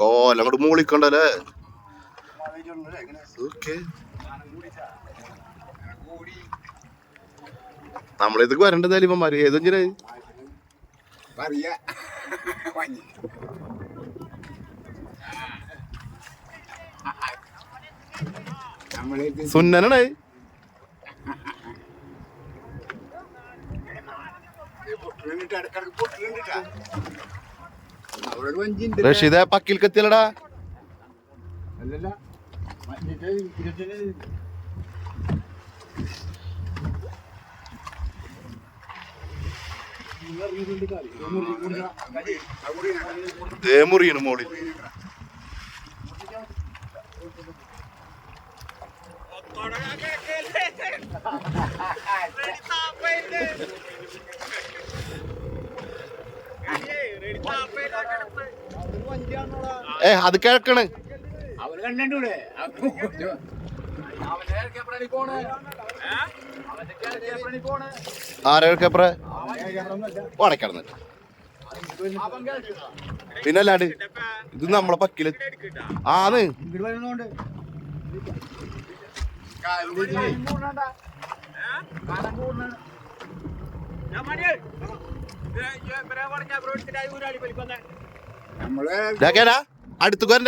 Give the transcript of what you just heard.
കോലം അങ്ങോട്ട് മൂളിക്കണ്ടല്ലേ? ഓക്കെ. നമ്മളിതൊക്കെ വരേണ്ടതായാലും ഇവന്മാര്. ഏതൊഞ്ചിനാ സുന്നനാണ്. പൊട്ടലുണ്ടിട്ട് ഇടക്കിടക്ക് വഞ്ചിണ്ട് റഷീദ ഇരുപത്തിയേഴ് ദേ മുറിയാണ് മോളിൽ. ഏ അത് കേൾക്കണ്. അവർ കണ്ടൂടെ ആരാ കിഴക്കപ്ര വടക്കടന്നിട്ട് പിന്നെ അല്ലാണ്ട് ഇത് നമ്മളെ പക്കിൽ ആന്ന്. വരുന്നോണ്ട്. നമ്മൾ ഇതാക്കേടാ അടുത്ത് വരണ്ട